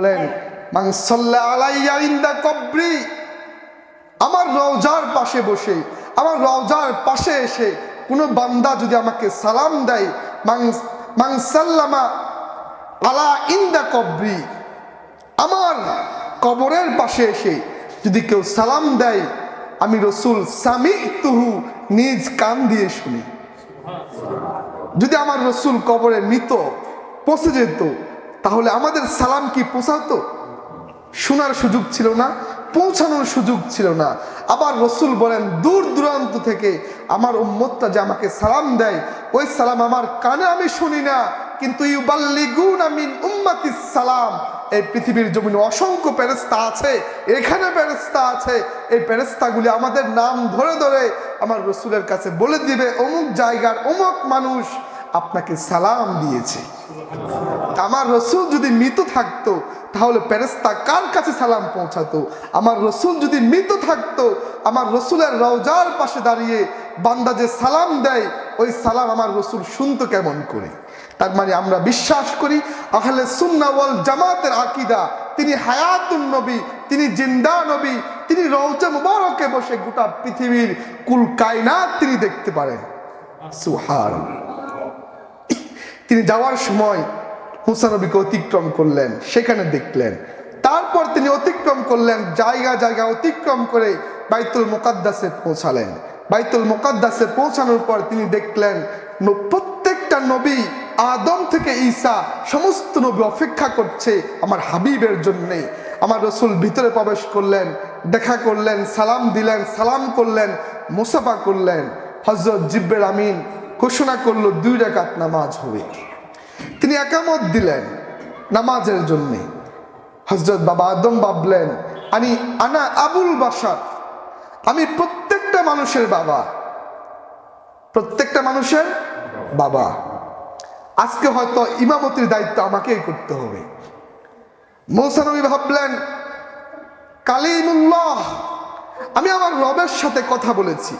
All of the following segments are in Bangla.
বলেন মাংসল্লা আলাইয়া ইন্দা আমার রওজার পাশে বসে, আমার রওজার পাশে এসে কোনো বান্দা যদি আমাকে সালাম দেয় মাংসাল্লামা আলা ইন্দা কবরি, আমার কবরের পাশে এসে যদি কেউ সালাম দেয়, আমি রসুল সামি তুহু নিজ কান দিয়ে শুনি। যদি আমার রসুল কবরে মৃত পৌঁছে যেত তাহলে আমাদের সালাম কি পৌঁছাতো? শোনার সুযোগ ছিল না, পৌঁছানোর সুযোগ ছিল না। আবার রসুল বলেন, দূর দূরান্ত থেকে আমার উম্মতটা যে আমাকে সালাম দেয়, ওই সালাম আমার কানে আমি শুনি না। কিন্তু আমিন সালাম, এই পৃথিবীর জমিনে অসংখ্য প্যারেস্তা আছে, এখানে প্যারেস্তা আছে। এই প্যারেস্তাগুলি আমাদের নাম ধরে ধরে আমার রসুলের কাছে বলে দিবে, অমুক জায়গার অমুক মানুষ। আপনাকে সালাম দিয়েছে। আমার রসুল যদি মৃত থাকতো, তাহলে প্যারেস্তা কার কাছে সালাম পৌঁছাতো? আমার রসুল যদি মৃত থাকতো, আমার রসুলের রওজার পাশে দাঁড়িয়ে বান্দা যে সালাম দেয়, ওই সালাম আমার রসুল শুনতো কেমন করে? তার মানে আমরা বিশ্বাস করি, আহলে সুন্না ওয়াল জামাতের আকিদা, তিনি হায়াতুন নবী, তিনি জিন্দা নবী, তিনি রওজা মুবারকে বসে গোটা পৃথিবীর কুল কায়নাত তিনি দেখতে পারেন। সুহার তিনি যাওয়ার সময় মুসানবীকে অতিক্রম করলেন, সেখানে দেখলেন। তারপর তিনি অতিক্রম করলেন, জায়গা জায়গা অতিক্রম করে বাইতুল মোকাদ্দাসে পৌঁছালেন। বাইতুল মোকাদ্দাসে পৌঁছানোর পর তিনি দেখলেন প্রত্যেকটা নবী আদম থেকে ঈসা, সমস্ত নবী অপেক্ষা করছে আমার হাবিবের জন্যে। আমার রসুল ভিতরে প্রবেশ করলেন, দেখা করলেন, সালাম দিলেন, সালাম করলেন, মুসাফা করলেন। হজরত জিব্বের আমিন ঘোষণা করল দুই রাকাত নামাজ হবে। তিনি একামত দিলেন নামাজের জন্যে। হজরত বাবা আদম ভাবলেন আমি আনা আবুল বাসার আমি প্রত্যেকটা মানুষের বাবা। প্রত্যেকটা মানুষের বাবা। আজকে হয়তো ইমামতির দায়িত্ব আমাকেই করতে হবে। মৌসানবী ভাবলেন, কালিমুল্লাহ, আমি আমার রবের সাথে কথা বলেছি।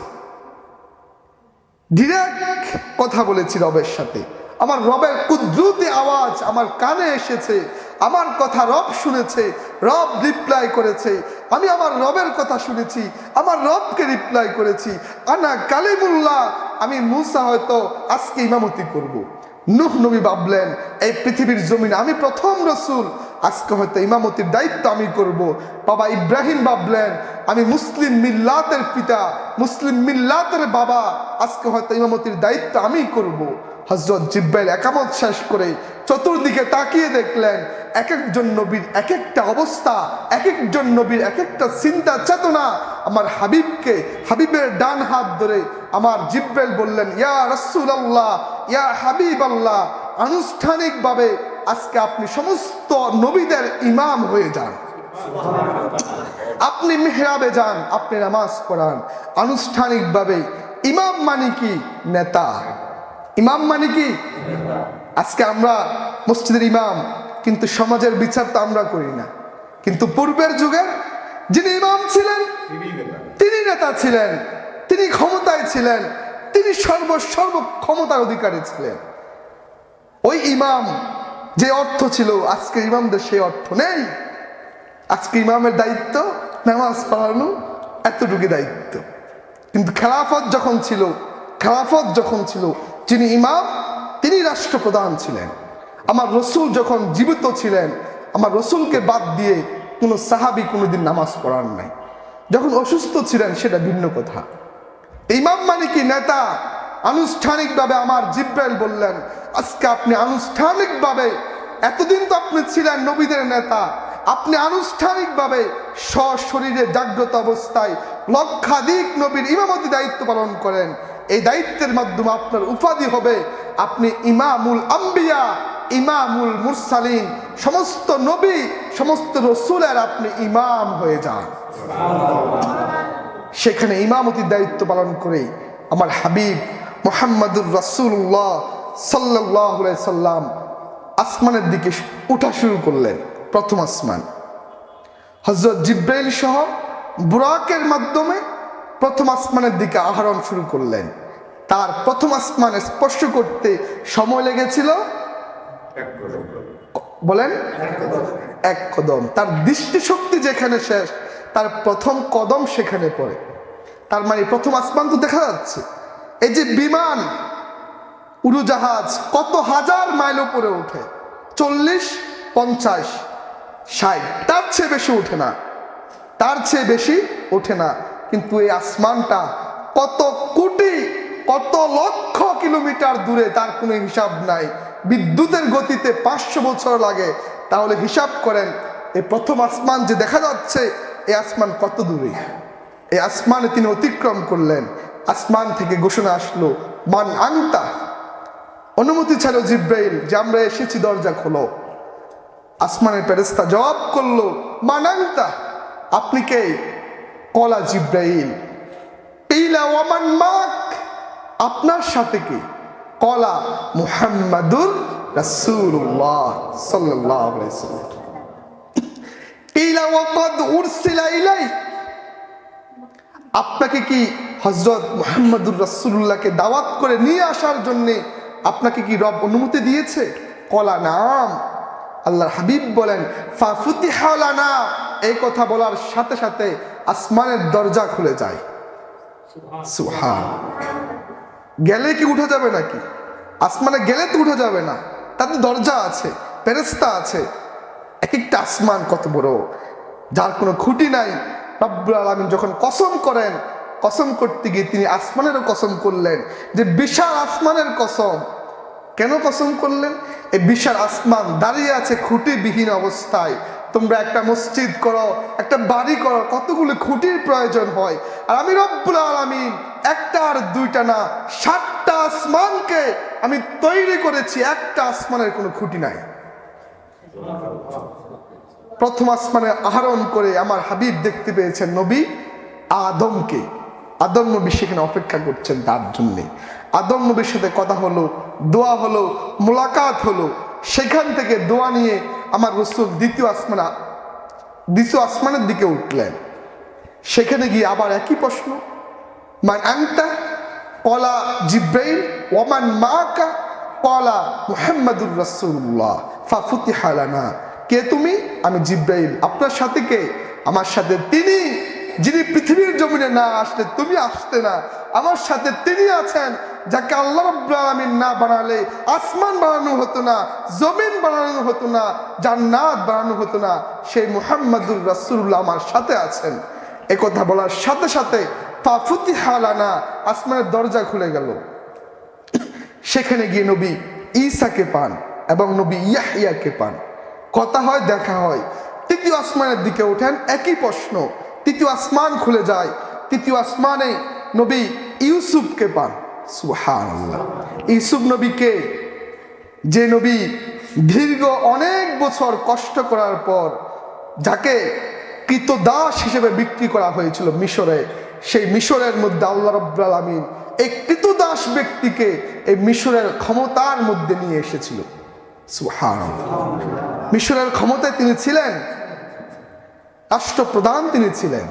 ডিরেক্ট কথা বলেছি রবের সাথে আমার রবের কুদ্রুতি আওয়াজ আমার কানে এসেছে, আমার কথা রব শুনেছে, রব রিপ্লাই করেছে, আমি আমার রবের কথা শুনেছি, আমার রবকে রিপ্লাই করেছি আনা কালিমুল্লাহ, আমি মুসা হয়তো আজকে ইমামতি করব। নুহ নবী ভাবলেন, এই পৃথিবীর জমিনে আমি প্রথম রসুল আজকে হয়তো ইমামতির দায়িত্ব আমি করব। বাবা ইব্রাহিম ভাবলেন, আমি মুসলিম মিল্লাতের পিতা, মুসলিম মিল্লাতের বাবা, আজকে হয়তো ইমামতির দায়িত্ব আমি করব। হজরত জিব্বাইল একামত শেষ করে চতুর্দিকে তাকিয়ে দেখলেন এক একজন নবীর এক একটা অবস্থা এক একজন নবীর এক একটা চিন্তা চেতনা আমার হাবিবকে, হাবিবের ডান হাত ধরে আমার জিব্বেল বললেন, ইয়া রসুল আল্লাহ ইয়া হাবিব আল্লাহ আনুষ্ঠানিকভাবে আজকে আপনি সমস্ত নবীদের ইমাম হয়ে যান। আপনি মেহরাবে যান, আপনি নামাজ পড়ান। আনুষ্ঠানিকভাবে ইমাম মানে কি? নেতা। ইমাম মানে কি? আজকে আমরা মসজিদের ইমাম, কিন্তু সমাজের বিচার তো আমরা করি না। কিন্তু পূর্বের যুগে যিনি ইমাম ছিলেন, তিনি নেতা ছিলেন, তিনি ক্ষমতায় ছিলেন, তিনি সর্ব সর্ব ক্ষমতার অধিকারী ছিলেন। ওই ইমাম যে অর্থ ছিল, আজকে ইমামদের সেই অর্থ নেই। আজকে ইমামের দায়িত্ব, নামাজ পড়ানো এতটুকু দায়িত্ব। কিন্তু খেলাফত যখন ছিল, খেলাফত যখন ছিল, যিনি ইমাম, তিনি রাষ্ট্রপ্রধান ছিলেন। আমার রসুল যখন জীবিত ছিলেন, আমার রসুলকে বাদ দিয়ে কোনো সাহাবি কোনোদিন নামাজ পড়ান নাই। যখন অসুস্থ ছিলেন, সেটা ভিন্ন কথা। ইমাম মানে কি নেতা? আনুষ্ঠানিকভাবে আমার জিব্রাইল বললেন, আজকে আপনি আনুষ্ঠানিকভাবে, এতদিন তো আপনি ছিলেন নবীদের নেতা, আপনি আনুষ্ঠানিকভাবে সশরীরে জাগ্রত অবস্থায় লক্ষাধিক নবীর ইমামতি দায়িত্ব পালন করেন। এই দায়িত্বের মাধ্যমে আপনার উপাধি হবে। আপনি ইমামুল আম্বিয়া, ইমামুল মুরসালিন, সমস্ত নবী, সমস্ত রসুলের আপনি ইমাম হয়ে যান। সেখানে ইমামতির দায়িত্ব পালন করে আমার হাবিব মোহাম্মদুর রাসুল্লাহ সাল্লাহ সাল্লাম আসমানের দিকে উঠা শুরু করলেন প্রথম আসমান। হজরত জিব্রাইল সহ বুরাকের মাধ্যমে প্রথম আসমানের দিকে আহরণ শুরু করলেন। তার প্রথম আসমানে স্পর্শ করতে সময় লেগেছিল? বলেন? এক কদম। তার দৃষ্টিশক্তি যেখানে শেষ তার প্রথম কদম সেখানে পড়ে। তার মানে প্রথম আসমান তো দেখা যাচ্ছে। এই যে বিমান, উড়োজাহাজ, কত হাজার মাইল উপরে ওঠে? চল্লিশ, পঞ্চাশ, ষাট। তার চেয়ে বেশি ওঠে না। তার চেয়ে বেশি ওঠে না। কিন্তু এই আসমানটা কত কোটি, কত লক্ষ কিলোমিটার দূরে, তার কোনো হিসাব নাই। বিদ্যুতের গতিতে পাঁচশো বছর লাগে। তাহলে হিসাব করেন, এই প্রথম আসমান যে দেখা যাচ্ছে, এই আসমান কত দূরে? এই আসমানে তিনি অতিক্রম করলেন। আসমান থেকে ঘোষণা আসলো, মান আংতা অনুমতি ছাড়ো জিব্রাইল যে আমরা এসেছি, দরজা খোলো। আসমানের ফেরেস্তা জবাব করল, মান মানাংতা আপনি কে? কলা জিব্রাইল। ইলা ওয়ামান মাক? আপনার সাথে কি? কলা মুহাম্মাদুর রাসূলুল্লাহ সাল্লাল্লাহু আলাইহি ওয়াসাল্লাম। ইলা ওয়াকাদ উরসিলা ইলাই আপনাকে কি হজরত মোহাম্মদুর রাসূলুল্লাহকে দাওয়াত করে নিয়ে আসার জন্যে আপনাকে কি রব অনুমতি দিয়েছে? কলা নাম। আল্লাহর হাবিব বলেন ফাফুতিহালানা এই কথা বলার সাথে সাথে আসমানের দরজা খুলে যায়। সুহান গেলে কি উঠা যাবে নাকি? আসমানে গেলে তো উঠা যাবে না। তাতে দরজা আছে ফেরেস্তা আছে। এক একটা আসমান কত বড়? যার কোনো খুঁটি নাই। রব্বুল আলমিন যখন কসম করেন কসম করতে গিয়ে তিনি আসমানেরও কসম করলেন যে বিশাল আসমানের কসম। কেন কসম করলেন? এই বিশাল আসমান দাঁড়িয়ে আছে খুঁটিবিহীন অবস্থায়। তোমরা একটা মসজিদ করো, একটা বাড়ি করো, কতগুলো খুঁটির প্রয়োজন হয়। আর আমি রব্বুল আলমিন একটা আর দুইটা না, সাতটা আসমানকে আমি তৈরি করেছি, একটা আসমানের কোনো খুঁটি নাই। প্রথম আসমানে আহরণ করে আমার হাবিব দেখতে পেয়েছেন নবী আদমকে। আদম নবী সেখানে অপেক্ষা করছেন তার জন্যে। আদম নবীর সাথে কথা হলো, দোয়া হলো, মোলাকাত হলো। সেখান থেকে দোয়া নিয়ে আমার রসুল দ্বিতীয় আসমানা, দ্বিতীয় আসমানের দিকে উঠলেন। সেখানে গিয়ে আবার একই প্রশ্ন, মান আংতা কলা জিব্রাইল? ওমান মাকা কলা মুহাম্মাদুর রাসূলুল্লাহ। ফাফুতি হালানা কে তুমি? আমি জিব্রাইল। আপনার সাথে কে? আমার সাথে তিনি। যিনি পৃথিবীর জমিনে না আসলে তুমি আসতে না, আমার সাথে তিনি আছেন যাকে আল্লাহ রাব্বুল আলামিন না বানালে, আসমান বানানো হতো না, জমিন বানানো হতো না, জান্নাত বানানো হতো না, সেই মুহাম্মাদুর রাসূলুল্লাহ আমার সাথে আছেন। কথা বলার সাথে সাথে ফাফুতি হালানা আসমানের দরজা খুলে গেল। সেখানে গিয়ে নবী ঈসাকে পান এবং নবী ইয়াহিয়াকে পান। কথা হয়, দেখা হয়। তৃতীয় আসমানের দিকে ওঠেন, একই প্রশ্ন তৃতীয় আসমান খুলে যায়। তৃতীয় আসমানে নবী ইউসুফকে পান। সুহান ইউসুফ নবীকে যে নবী দীর্ঘ অনেক বছর কষ্ট করার পর যাকে কৃতদাস হিসেবে বিক্রি করা হয়েছিল মিশরে, সেই মিশরের মধ্যে আল্লাহ রব্বুল আলমিন এই কৃতদাস ব্যক্তিকে এই মিশরের ক্ষমতার মধ্যে নিয়ে এসেছিল। সুহান মিশরের ক্ষমতায় তিনি ছিলেন। রাষ্ট্রপ্রধান তিনি ছিলেন।